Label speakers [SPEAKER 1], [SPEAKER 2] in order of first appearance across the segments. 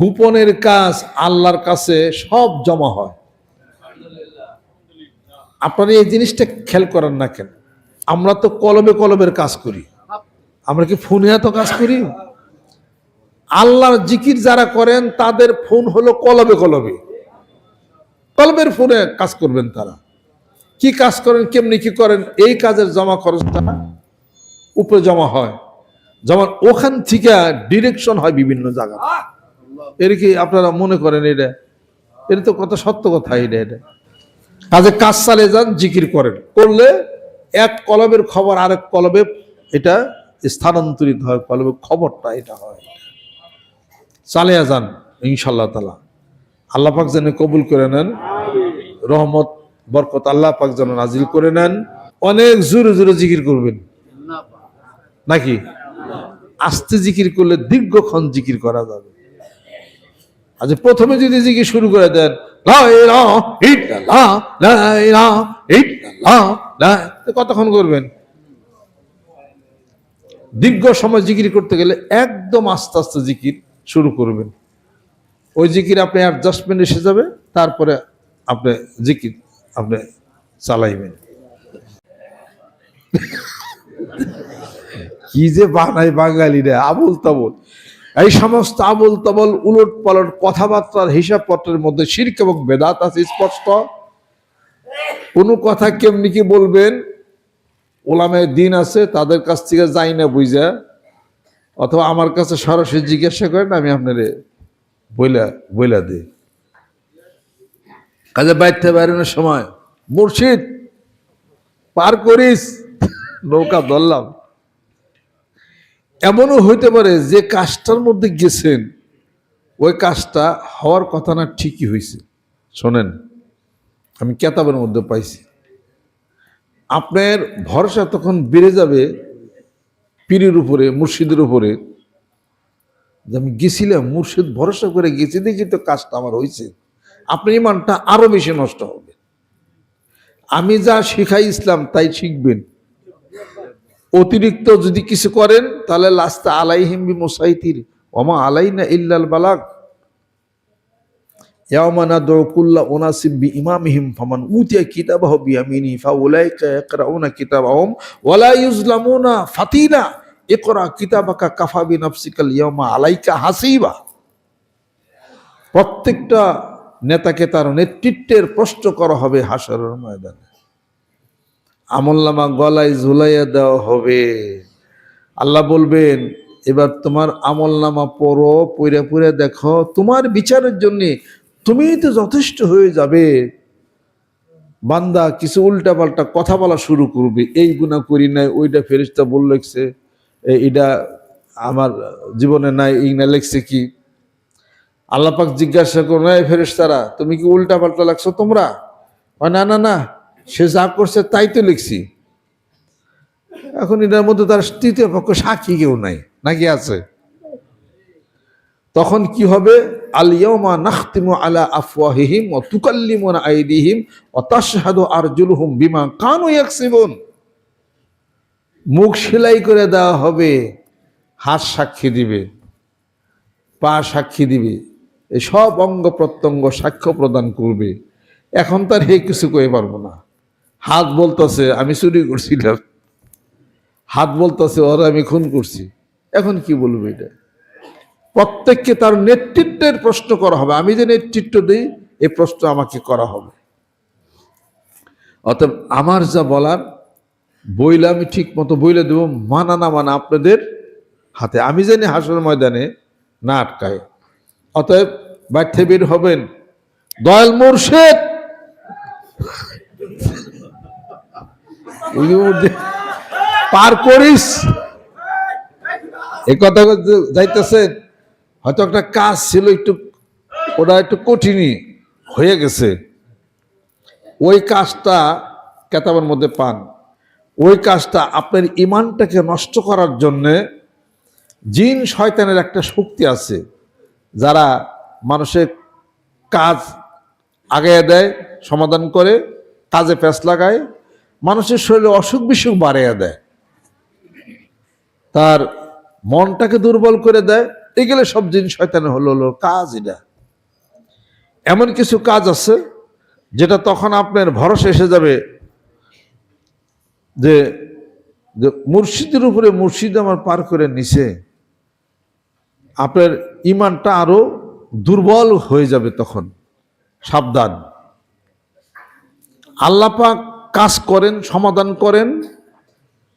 [SPEAKER 1] গোপনের কাজ আল্লাহর কাছে সব জমা হয়। আপনারা এই জিনিসটা খেয়াল করেন না কেন? আমরা তো কলমে কলমের কাজ করি। আমরা কি ফোনে এত কাজ করি? আল্লাহর জিকির যারা করেন, তাদের ফোন হলো কলবে কলবে কলবের ফোনে কাজ করবেন তারা। কি কাজ করেন, কেমনি কি করেন, এই কাজের জমা খরচটা উপরে জমা হয়। যেমন ওখান থেকে ডিরেকশন হয় বিভিন্ন জায়গা এর কি আপনারা মনে করেন এটা? এটা তো কত সত্য কথা এটা এটা। কাজে কাজ চালিয়ে যান, জিকির করেন। করলে এক কলবের খবর আরেক কলবে এটা স্থানান্তরিত হয় কলবের খবরটা এটা হয়। চালিয়ে যান ইনশাল্লাহ তালা আল্লাহ পাক যেন কবুল করে নেন, রহমত, বরকত আল্লাহ পাক যেন নাজিল করে নেন। অনেক জোরে জোরে জিকির করবেন। নাকি? আস্তে জিকির করলে দীর্ঘক্ষণ জিকির করা যাবে। আজ প্রথমে যদি জিকির শুরু করে দেন কতক্ষণ করবেন? দীর্ঘ সময় জিকির করতে গেলে একদম আস্তে আস্তে জিকির শুরু করবেন। ওই জিকির আপনি অ্যাডজাস্টমেন্ট এসে যাবে, তারপরে আপনি জিকির আপনি চালাইবেন। কি যে বানায় বাঙালিরা, আবুল তাবুল। এই সমস্ত আবুল তাবল উলট পালট কথাবার্তার হিসাবপত্রের মধ্যে শির্ক এবং বেদাত আছে, স্পষ্ট? কোনো কথা কেমনি কি বলবেন? ওলামে দিন আছে, তাদের কাছ থেকে যাই না বুঝা। অথবা আমার কাছে সরাসরি জিজ্ঞাসা করেন, আমি আপনারে বইলা বইলা দিই। কাজে বাইরতে বেরোনোর সময়, মুর্শিদ, পার করিস। নৌকা ধরলাম। এমনও হইতে পারে যে কাজটার মধ্যে গেছেন, ওই কাজটা হওয়ার কথা না, ঠিকই হয়েছে শোনেন, আমি কেতাবের মধ্যে পাইছি। আপনার ভরসা তখন বেড়ে যাবে পীরের উপরে, মুর্শিদের উপরে। যে আমি গেছিলাম, মুর্শিদ ভরসা করে গেছি, দেখি তো কাজটা আমার হয়েছে আপনার ইমানটা আরও বেশি নষ্ট হবে। আমি যা শিখাই ইসলাম, তাই শিখবেন। অতিরিক্ত যদি কিছু করেন, তাহলে লাস্তা আলাইহিম বি মুসাইতির ওমা আলাইনা ইল্লাল বালাক ইয়ামানা দকুল্লা ওনাসিব বি ইমামিহিম ফামান উতিয়া কিতাবাহ বিয়ামিনি ফাউলাইকা ইয়াকরাউনা কিতাবাহুম, ওয়ালা ইউজলামুনা ফাতিনা। ইকরা কিতাবাকা কাফা বিনাফসিকাল ইয়ামা আলাইকা হাসিবা। প্রত্যেকটা নেতাকে তার নেতৃত্বের প্রশ্ন করা হবে হাসরের ময়দানে। আমলনামা গলায় ঝুলাইয়া দেওয়া হবে। আল্লাহ বলবেন, এবার তোমার আমলনামা পড়ো পড়ে পড়ে দেখো, তোমার বিচারের জন্য তুমি তো যথেষ্ট হয়ে যাবে। বান্দা কিছু উল্টা পাল্টা কথা বলা শুরু করবে, এই গুণা করি নাই, ওইটা ফেরিস্তা বল লেখছে এটা আমার জীবনে নাই, এই না লেখছে কি? আল্লাপাক জিজ্ঞাসা করো না ফেরিস্তারা তুমি কি উল্টা পাল্টা লাগছো তোমরা? না না না সে যা করছে তাই তো লিখছি। এখন এটার মধ্যে তার তৃতীয় পক্ষ সাক্ষী কেউ নাই, নাকি আছে? তখন কি হবে? আলিয়মা নাখতিমু আলা আফওয়াহিহিম ও তুকাল্লিমুনা আইদিহিম ও তাশহাদু আরজুলুহুম বিমা কানু ইয়াকসিবুন। মুখ সেলাই করে দেওয়া হবে, হাত সাক্ষী দিবে, পা সাক্ষী দিবে সব অঙ্গ প্রত্যঙ্গ সাক্ষ্য প্রদান করবে। এখন তার হে কিছু কয়ে পারব না। হাত বলতেছে, আমি চুরি করছিলাম। হাত বলতেছে, ওরা আমি খুন করছি। এখন কি বলব এটা? প্রত্যেককে তার নেতৃত্বের প্রশ্ন করা হবে। আমি যে নেতৃত্ব দিই এই প্রশ্ন আমাকে করা হবে। অতএব আমার যা বলার, বইলে আমি ঠিক মতো বইলে দেবো, মানা না মানা আপনাদের হাতে। আমি জানি হাসর ময়দানে না আটকায়। অতএব বাড়িতে বের হবেন। দয়াল মুর্শেদ! পার করিস। এই কথা যাইতেছেন হয়তো একটা কাজ ছিল একটু, ওটা একটু কঠিনই হয়ে গেছে। ওই কাজটা কেতাবের মধ্যে পান। ওই কাজটা আপনার ইমানটাকে নষ্ট করার জন্যে জিন শয়তানের একটা শক্তি আছে, যারা মানুষের কাজ আগায় দেয়, সমাধান করে, কাজে প্যাঁচ লাগায় মানুষের শরীরে অসুখ বিসুখ বাড়িয়ে দেয়। তার মনটাকে দুর্বল করে দেয়। এগুলো সব জিনিস শয়তানের হলো হলো কাজ এটা। এমন কিছু কাজ আছে যেটা তখন আপনার ভরসা এসে যাবে যে মুর্শিদের উপরে মুর্শিদ আমার পার করে নিছে, আপনার ইমানটা আরও দুর্বল হয়ে যাবে তখন, সাবধান। আল্লাপাক করেন, সমাধান করেন।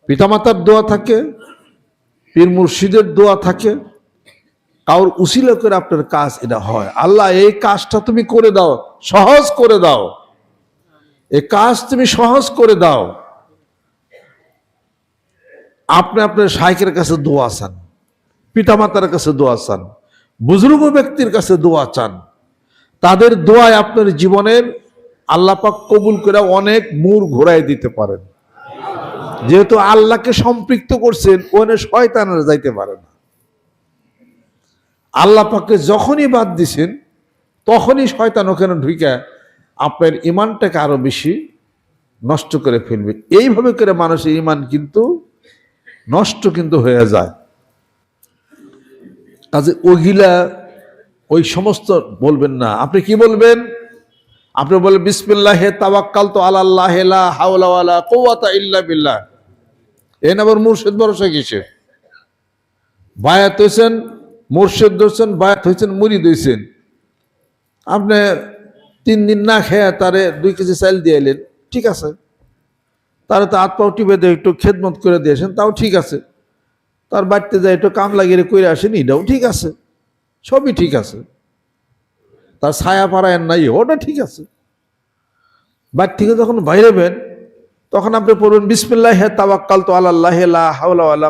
[SPEAKER 1] পিতামাতার দোয়া থাকে, পীর মুর্শিদের দোয়া থাকে। কাউর উসিলা করে আপনার কাজ এটা হয়। আল্লাহ, এই কাজটা তুমি করে দাও, সহজ করে দাও। এই কাজ তুমি সহজ করে দাও। আপনি আপনার শাইকের কাছে দোয়া চান, পিতামাতার কাছে দোয়া চান, বুজুর্গ ব্যক্তির কাছে দোয়া চান। তাদের দোয়ায় আপনার জীবনের আল্লাপাক কবুল করে অনেক মূর ঘোরায় দিতে পারেন। যেহেতু আল্লাহকে সম্পৃক্ত করছেন, ওখানে শয়তানরা যাইতে পারে না। আল্লাহ পাককে যখনই বাদ দিছেন, তখনই শয়তান ওখানে ঢুকে আপনার ইমানটাকে আরও বেশি নষ্ট করে ফেলবে। এইভাবে করে মানুষের ইমান কিন্তু নষ্ট কিন্তু হয়ে যায়। কাজে ওগিলা ওই সমস্ত বলবেন না। আপনি কি বলবেন? আপনি বলবেন বিসমিল্লাহ তাওয়াক্কাল তো আল্লাহ হাওলা কুওয়াতা ইল্লা বিল্লাহ। এ নাবার মুর্শিদ ভরসা কিসে? বায়াত হয়েছেন মুর্শিদ ধরছেন, বায়াত হয়েছেন মুরিদ হয়েছেন আপনি তিন দিন না খেয়ে তারে দুই কেজি চাল দিয়ে এলেন, ঠিক আছে। তারা তো পাও টিপে দিয়ে একটু খেদমত করে দিয়েছেন তাও ঠিক আছে। তার বাড়িতে যায় একটু কাম লাগিয়ে করে আসেন, এটাও ঠিক আছে। সবই ঠিক আছে। তার ছায়া পাড়ায় নাই, ওটা ঠিক আছে। বাড়ি থেকে যখন বাইরেবেন, তখন আপনি পড়বেন, বিসমিল্লাহ, হে তাওয়াক্কাল তো আল্লাহ হাওলা ওয়ালা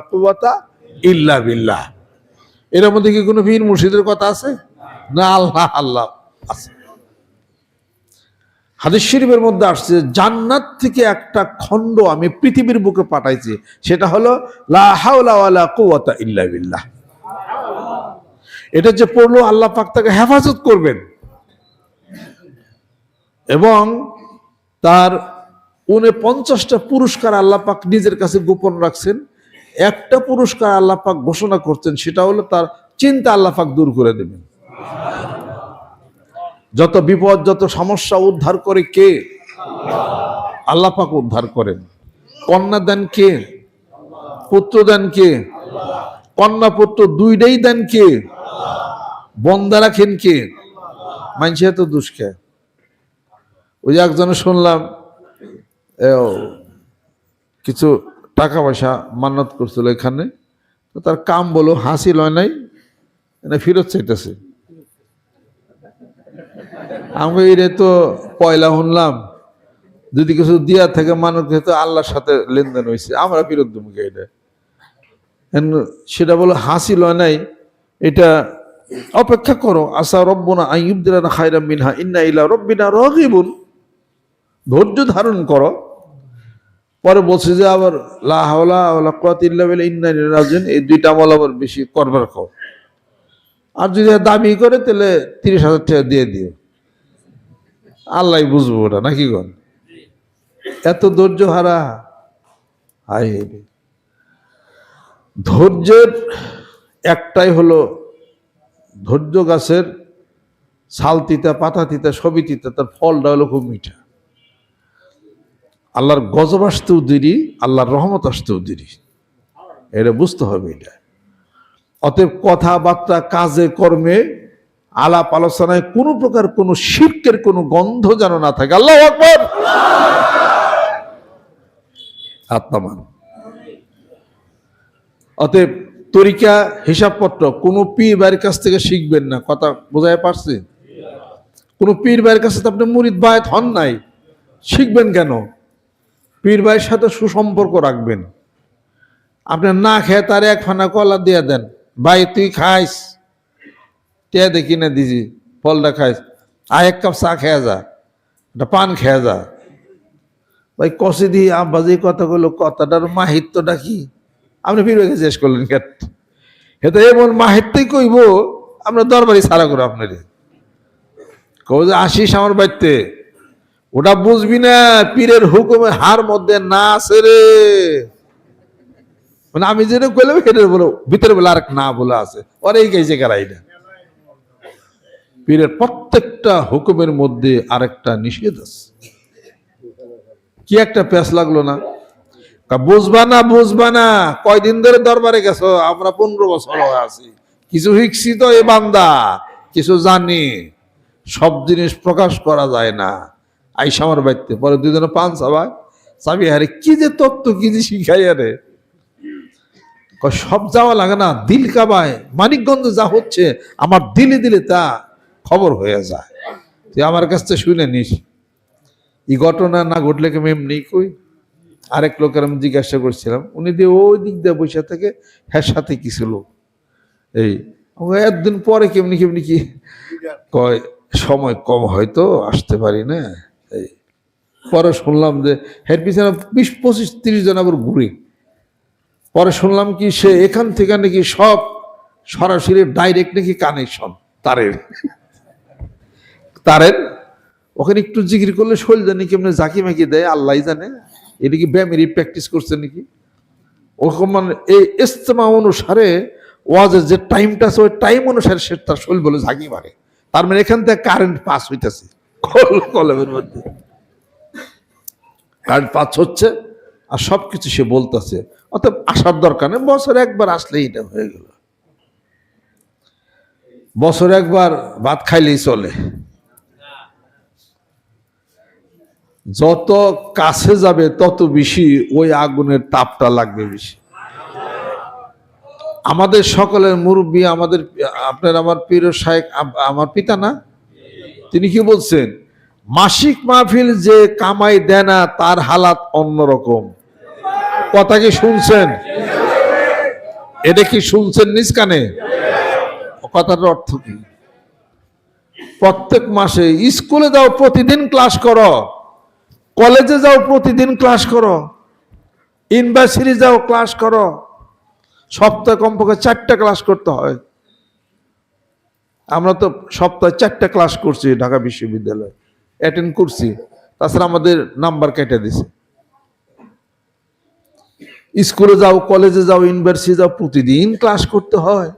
[SPEAKER 1] ইল্লা বিল্লাহ। এর মধ্যে কি কোনো বীর মুর্শিদের কথা আছে? না, আল্লাহ আল্লাহ আছে। হাদিস শরীফের মধ্যে আসছে, জান্নাত থেকে একটা খণ্ড আমি পৃথিবীর বুকে পাঠাইছি, সেটা হলো, লা হাওলা ওয়ালা কুওয়াতা ইল্লা বিল্লাহ। এটা যে পড়ল, আল্লাহ পাক তাকে হেফাজত করবেন। এবং তার উনি পঞ্চাশটা পুরস্কার আল্লাহ পাক নিজের কাছে গোপন রাখছেন। একটা পুরস্কার আল্লাহ পাক ঘোষণা করছেন, সেটা হলো তার চিন্তা আল্লাহ পাক দূর করে দেবেন। যত বিপদ, যত সমস্যা উদ্ধার করে কে? আল্লাহ পাক উদ্ধার করেন। কন্যা দেন কে? পুত্র দেন কে? কন্যা পুত্র দুইটাই দেন কে? বন্দা রাখেন কে? মানছে তো দুষ্কে ওই একজনে শুনলাম কিছু টাকা পয়সা মান্নত করছিল এখানে। তো তার কাম বলো, হাসি লয় নাই ফেরত চাইতেছে। আমি এটা তো পয়লা শুনলাম, যদি কিছু দিয়া থাকে মানুষ তো আল্লাহর সাথে লেনদেন হয়েছে আমরা ফেরত দেবো এটা? সেটা বলো, হাসি লয় নাই, এটা অপেক্ষা করো, আশা রব্বনা আইয়ুবদিনা খায়রা মিনহা, ইন্না ইলা রব্বিনা রগিবুন। ধৈর্য ধারণ করো। পরে বলছে যে, আবার লা হাওলা ওয়ালা কুওয়াতা ইল্লা বিল্লাহ, ইন্না এই দুইটা আমল আবার বেশি করবার কর আর যদি দাবি করে, তাহলে তিরিশ হাজার টাকা দিয়ে দিও। আল্লাহ বুঝব ওটা, নাকি গন এত ধৈর্য হারা? হাই। ধৈর্যের একটাই হলো ধৈর্য গাছের ছাল তিতা পাতা তিতা সবই তিতা তার ফলটা হলো খুব মিঠা। আল্লাহর গজব আসতেও দেরি, আল্লাহর রহমত আসতেও দেরি। এটা বুঝতে হবে এটা। অতএব কথাবার্তা, কাজে, কর্মে, আলাপ আলোচনায় কোনো প্রকার কোনো শিল্পের কোনো গন্ধ যেন না থাকে। আল্লাহ আকবর! আত্মামান। অতএব তরিকা, হিসাবপত্র, কোনো পীর বাড়ির কাছ থেকে শিখবেন না। কথা বোঝায় পারছি কোনো পীর বাড়ির কাছে তো আপনি মুরিদ বায়াত হন নাই। শিখবেন কেন? পীর ভাইয়ের সাথে সুসম্পর্ক রাখবেন। আপনার না খেয়ে তার এক ফানা কলা দিয়ে দেন। ভাই, তুই খাইস। টিয়া দেখি না দিছি, ফলটা খাইস। আর এক কাপ চা খেয়ে যা। একটা পান খেয়ে যা। ভাই কষে দিয়ে আব্বাজি কথা কইলো কথাটার মাহিত্যটা কি? আপনি পীর ভাইকে জিজ্ঞেস করলেন কেন? হেতো এমন মাহিত্যই কইব, আমরা দরবারি সারা করো আপনারে। কব যে, আসিস আমার বাড়িতে। ওটা বুঝবি না, পীরের হুকুমে হার মধ্যে না আছে রে। মানে আমি যেটা কইলাম এটা বলো, ভিতরে বলে আরেক না বলে আছে। এই গেছে কারাইটা পীরের প্রত্যেকটা হুকুমের মধ্যে আরেকটা নিষেধ আছে। কি একটা প্যাস লাগল না? বুঝবা না বুঝবা না, কয়দিন ধরে দরবারে গেছো? আমরা পনেরো বছর আছি। কিছু শিখছি তো এ বান্দা, কিছু জানি। সব জিনিস প্রকাশ করা যায় না। আইসা আমার বাড়িতে। পরে দুজনে পান সাবা চাবি হারে কি যে তত্ত্ব কি যে শিখাই আরে। কয় সব যাওয়া লাগে না দিল কাবায়। মানিকগঞ্জ যা হচ্ছে আমার দিলে দিলে তা খবর হয়ে যায়। তুই আমার কাছ থেকে শুনে নিস। এই ঘটনা না ঘটলে কি এমনি কই? আরেক লোকের আমি জিজ্ঞাসা করছিলাম উনি দিয়ে ওই দিক দিয়ে বসে থেকে হ্যাঁ সাথে কি ছিল এই একদিন পরে কেমনি কেমনি কি? কয় সময় কম হয়তো আসতে পারি না। পরে শুনলাম যে হের পিছনে বিশ, পঁচিশ, তিরিশ জন আবার ঘুরে। পরে শুনলাম কি সে এখান থেকে নাকি সব সরাসরি ডাইরেক্ট নাকি কানেকশন, তারের। তারের, ওখানে একটু জিকির করলে শরীর জানি কেমনে জাকি মাকি দেয়, আল্লাহ জানে। এটা কি ব্যায়ামেরই প্র্যাকটিস করছে নাকি? ওরকম মানে এই ইস্তেমা অনুসারে ওয়াজের যে টাইমটা আছে, ওই টাইম অনুসারে সে তার শরীর বলে ঝাঁকি মারে। তার মানে এখান থেকে কারেন্ট পাস হইতেছে। কলমের মধ্যে। কারেন্ট পাস হচ্ছে, আর সব কিছু সে বলতেছে। অতএব আসার দরকার নেই, বছরে একবার আসলেই এটা হয়ে গেল। বছরে একবার ভাত খাইলেই চলে। যত কাছে যাবে, তত বেশি ওই আগুনের তাপটা লাগবে বেশি। আমাদের সকলের মুরব্বী, আমাদের, আপনার আমার প্রিয় শাহেক আমার পিতা না? তিনি কি বলছেন? মাসিক মাহফিল যে কামাই দেয় না, তার হালাত অন্যরকম। কথা কি শুনছেন? এটা কি শুনছেন নিজ কানে? কথাটার অর্থ কি? প্রত্যেক মাসে স্কুলে যাও, প্রতিদিন ক্লাস করো। কলেজে যাও, প্রতিদিন ক্লাস করো। ইউনিভার্সিটি যাও, ক্লাস করো। সপ্তাহে কমপক্ষে চারটা ক্লাস করতে হয়। আমরা তো সপ্তাহে চারটা ক্লাস করছি ঢাকা বিশ্ববিদ্যালয়ে। অ্যাটেন্ড করছি। তাছাড়া আমাদের নাম্বার কেটে দিছে। স্কুলে যাও কলেজে যাও ইউনিভার্সিটি যাও, প্রতিদিন ক্লাস করতে হয়।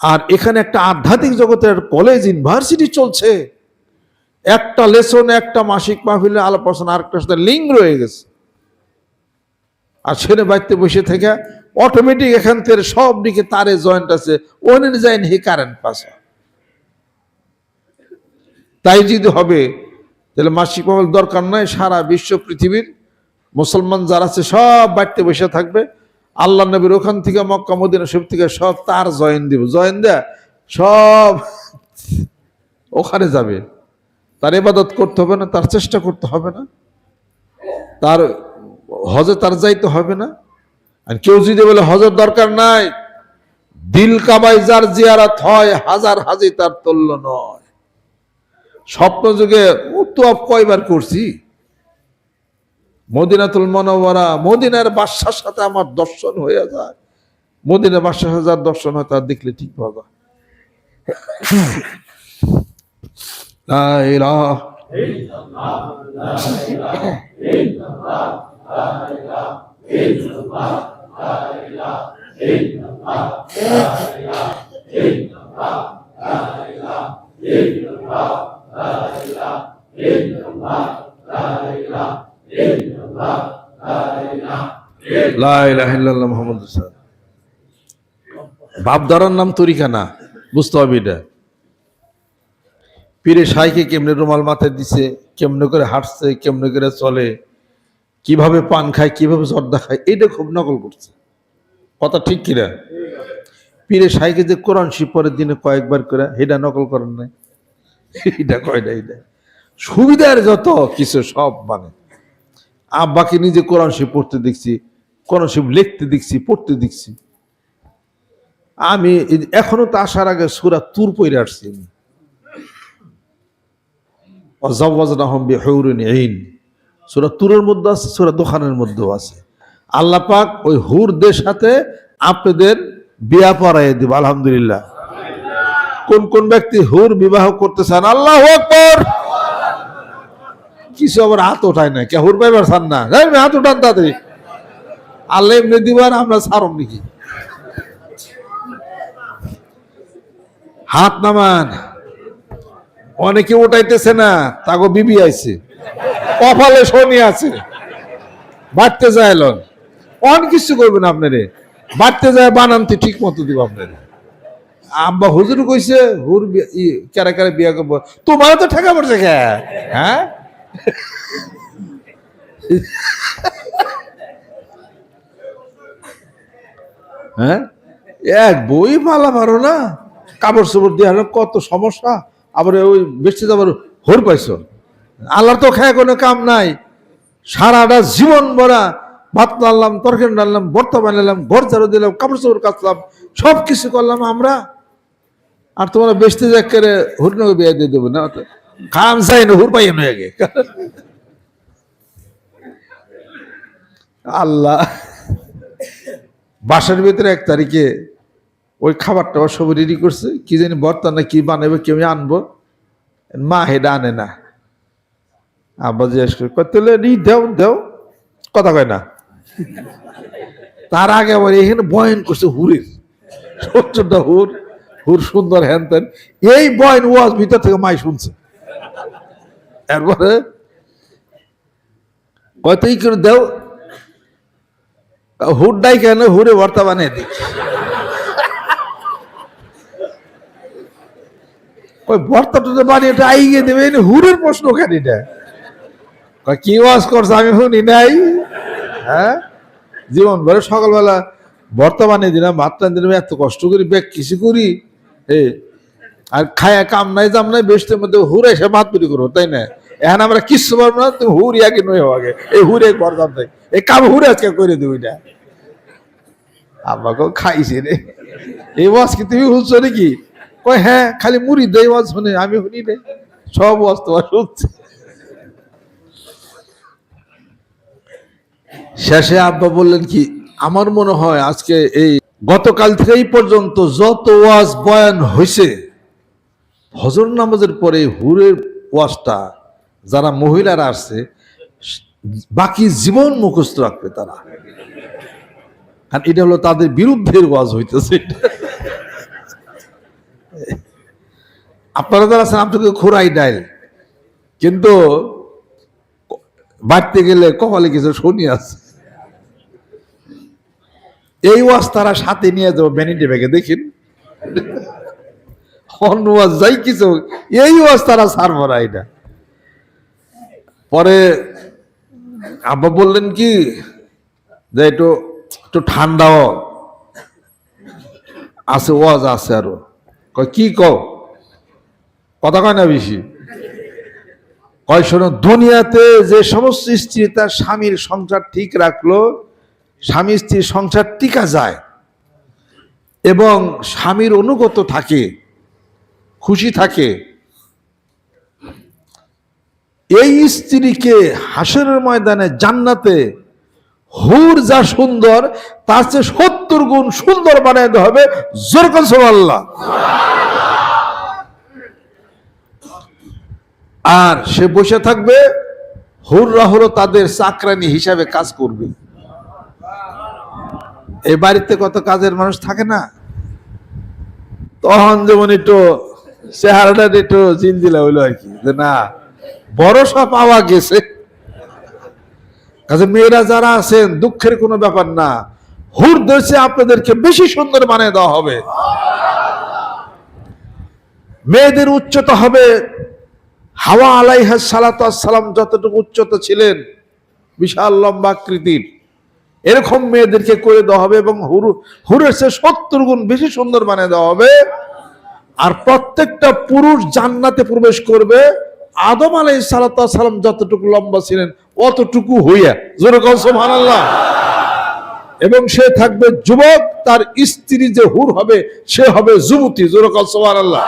[SPEAKER 1] আর এখানে একটা আধ্যাত্মিক জগতের কলেজ ইউনিভার্সিটি চলছে। একটা লেসন একটা মাসিক মাহফিলে আলাপ আলোচনা, আরেকটার সাথে লিঙ্ক রয়ে গেছে। আর ছেলে বাড়িতে বসে থেকে অটোমেটিক এখান থেকে সব দিকে তারে জয়েন্ট আছে। ওনের যাইন হি কারেন্ট পাস। তাই যদি হবে, তাহলে মাসিক মাহফিল দরকার নয়, সারা বিশ্ব পৃথিবীর মুসলমান যারা আছে, সব বাড়িতে বসে থাকবে। আল্লাহ নবীর ওখান থেকে মক্কা, মদিনা সব থেকে সব তার জয়েন দিব। জয়েন দেয়া, সব ওখানে যাবে। তার ইবাদত করতে হবে না, তার চেষ্টা করতে হবে না। তার হজে তার যাইতে হবে না। আর কেউ যদি বলে, হজের দরকার নাই, দিল কাবাই যার জিয়ারাত হয়, হাজার হাজি তার তল্য নয়। স্বপ্ন যুগে তো কয়বার করছি? মদিনাতুল মনোবরা মদিনার বাদশার সাথে আমার দর্শন হয়ে যায়। মদিনার বাদশার সাথে যার দর্শন হয়, তার দেখলে ঠিক বাবা লা বাপ ধরার নাম তরিকা না বুঝতে হবে এটা। পীরে সাইকে কেমনে রুমাল মাথায় দিছে, কেমনে করে হাঁটছে, কেমনে করে চলে কীভাবে পান খায়, কীভাবে জর্দা খায়, এটা খুব নকল করছে। কথা ঠিক কিনা? পীরে সাইকে যে কোরআন শিব পরের দিনে কয়েকবার করে, এটা নকল করেন নাই। এটা কয় না এটা। সুবিধার যত কিছু সব মানে। আব্বাকে নিজে কোরআন শিব পড়তে দেখছি, কোরআন শিব লিখতে দেখছি, পড়তে দেখছি। আমি এখনও তো আসার আগে সুরা তুর পইরে আসছি আমি। অজাওয়াজনাহম বিহুরিন ঈন সূরা তুরের মধ্যে আছে, সূরা দোকানের মধ্যেও আছে। আল্লাহ পাক ওই হুরদের সাথে আপনাদের বিয়া পড়াই দিব, আলহামদুলিল্লাহ। কোন কোন ব্যক্তি হুর বিবাহ করতে চান, আল্লাহ কিছু আবার হাত ওঠায় না কে হুর পাইবার চান না। হাত উঠান তাড়াতাড়ি। আল্লাহ এমনি দিবার, আমরা ছাড়ম নাকি? হাত নামান। অনেকে উঠাইতেছে না, তাগো বিবি আইছে। কপালে শনি আছে। বাড়তে যায় লন। অন কিছু করবেন আপনারে। বাড়তে যায় বানানতে ঠিক মতো দিব আপনারে। আব্বা হুজুর কইছে, হুর কারা কারা বিয়া করব? তোমার তো ঠেকা পড়ছে কে? হ্যাঁ? হ্যাঁ? এক বই মালা পারো না। কাপড় চোপড় দিয়ে কত সমস্যা। আবার ওই বেশি আবার হোর পাইছো। আল্লাহর তো খায় কোনো কাম নাই। সারাটা জীবন ভরা ভাত ডাললাম তরকারি ডাললাম ভর্তা বানালাম, ঘর ঝাড়ু দিলাম, কাপড় চোপড় কাচলাম সব কিছু করলাম আমরা। আর তোমরা বেশতে যাক করে হুরনকে বিয়ে দিয়ে দেবো না কাম চাই না হুর পাইয়ে আগে আল্লাহ, বাসার ভিতরে এক তারিখে ওই খাবারটা সব রেডি করছে, কি জানি বর্তা না কি বানাবে কেউ আনব। মা হেডা আনে না। আব্বা জিজ্ঞেস করে কত ই দেও দেও। কথা কয় না। তার আগে আবার এখানে বয়ন করছে হুরের। সত্তরটা হুর হুর সুন্দর হ্যান ত্যান। এই বয়ন ওয়াজ ভিতর থেকে মাই শুনছে। এরপরে কতই করে দেও? হুডটাই কেন, হুরে ভর্তা বানিয়ে ওই ভর্তা টর্তা বানিয়ে আইগে দেবে হুরের প্রশ্ন কেন এটা? কি ওয়াজ করছে? আমি শুনি নাই। হ্যাঁ? জীবন ভরে সকালবেলা বর্তমানে দিলাম টান দিলাম, এত কষ্ট করি ব্যাগ কিছু করি। এই আর খায়া কাম নাই, জাম নাই বেশটের মধ্যে হুর এসে মাত পুরি করব, তাই না? এখন আমরা কিচ্ছু পারব না, তুমি হুর ইয়াকে নয় আগে। এই হুরে ভর্তাম তাই এই কাম হুরে আজকে করে দেবো এটা। আমাকেও খাইছে রে। এই ওয়াজ কি তুমি শুনছো নাকি? কয় হ্যাঁ খালি মুড়ি দেয় ওয়াজ শুনে, আমি শুনি রে সব ওয়াজ তোমার শুনছে। শেষে আব্বা বললেন কি, আমার মনে হয় আজকে এই গতকাল থেকে এই পর্যন্ত যত ওয়াজ বয়ান হয়েছে হজর নামাজের পরে হুরের ওয়াজটা যারা মহিলারা আসছে, বাকি জীবন মুখস্থ রাখবে তারা। আর এটা হলো তাদের বিরুদ্ধের ওয়াজ হইতেছে। আপনারা যারা আছেন আপনাকে খোরাই ডাইল কিন্তু বাড়তে গেলে কপালে কিছু শুনি আছে। এই ওয়াজ তারা সাথে নিয়ে যাব ভ্যানিটি ব্যাগে দেখেন। অন্য ওয়াজ যাই কিছু, এই ওয়াজ তারা ছাড়বো না এটা। পরে আব্বা বললেন কি, যে একটু একটু ঠান্ডাও আছে, ওয়াজ আছে আরও। কি কও? কথা কয় না বেশি? কয়, শোনো, দুনিয়াতে যে সমস্ত স্ত্রী তার স্বামীর সংসার ঠিক রাখল স্বামী স্ত্রীর সংসার টিকা যায় এবং স্বামীর অনুগত থাকে, খুশি থাকে, এই স্ত্রীকে হাসরের ময়দানে জান্নাতে হুর যা সুন্দর, তার চেয়ে সত্তর গুণ সুন্দর বানাইতে হবে জোর আল্লাহ আর সে বসে থাকবে, হুররা হলো তাদের চাকরানি হিসাবে কাজ করবে। এই বাড়িতে কত কাজের মানুষ থাকে না? তখন যেমন একটু চেহারাটা একটু জিলজিলা হইল আর কি, যে না, ভরসা পাওয়া গেছে। কাজে মেয়েরা যারা আছেন, দুঃখের কোনো ব্যাপার না। হুর দেশে আপনাদেরকে বেশি সুন্দর বানিয়ে দেওয়া হবে। মেয়েদের উচ্চতা হবে। হাওয়া আলাইহা সালাম যতটুকু উচ্চতা ছিলেন, বিশাল লম্বা আকৃতির। এরকম মেয়েদেরকে করে দেওয়া হবে এবং হুরু হুরের সে সত্তর গুণ বেশি সুন্দর বানিয়ে দেওয়া হবে। আর প্রত্যেকটা পুরুষ জান্নাতে প্রবেশ করবে। আদম আলাই সালাম যতটুকু লম্বা ছিলেন, অতটুকু হইয়া। যেরকম সোহান আল্লাহ এবং সে থাকবে যুবক, তার স্ত্রী যে হুর হবে, সে হবে যুবতী। যেরকম সোহান আল্লাহ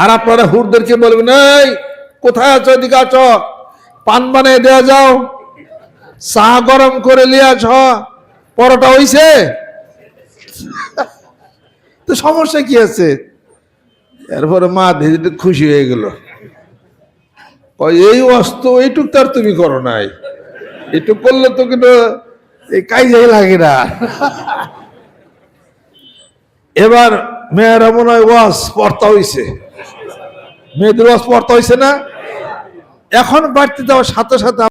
[SPEAKER 1] আর আপনারা হুরদেরকে বলবেন, এই, কোথায় আছো? এদিকে আছো? পান বানিয়ে দেওয়া যাও। চা গরম করে লিয়া ছ, পরোটা হইছে? তো সমস্যা কি আছে? এরপরে মা ধীরে খুশি হয়ে গেল। এই অস্ত, এইটুক তার তুমি করো নাই। একটু করলে তো কিন্তু এই কাইজাই লাগে না। এবার মেয়েরা মনে হয় ওয়াজ পড়তা হইছে। মেয়েদের ওয়াজ পড়তা হইছে না? এখন বাড়তে যাওয়ার সাথে সাথে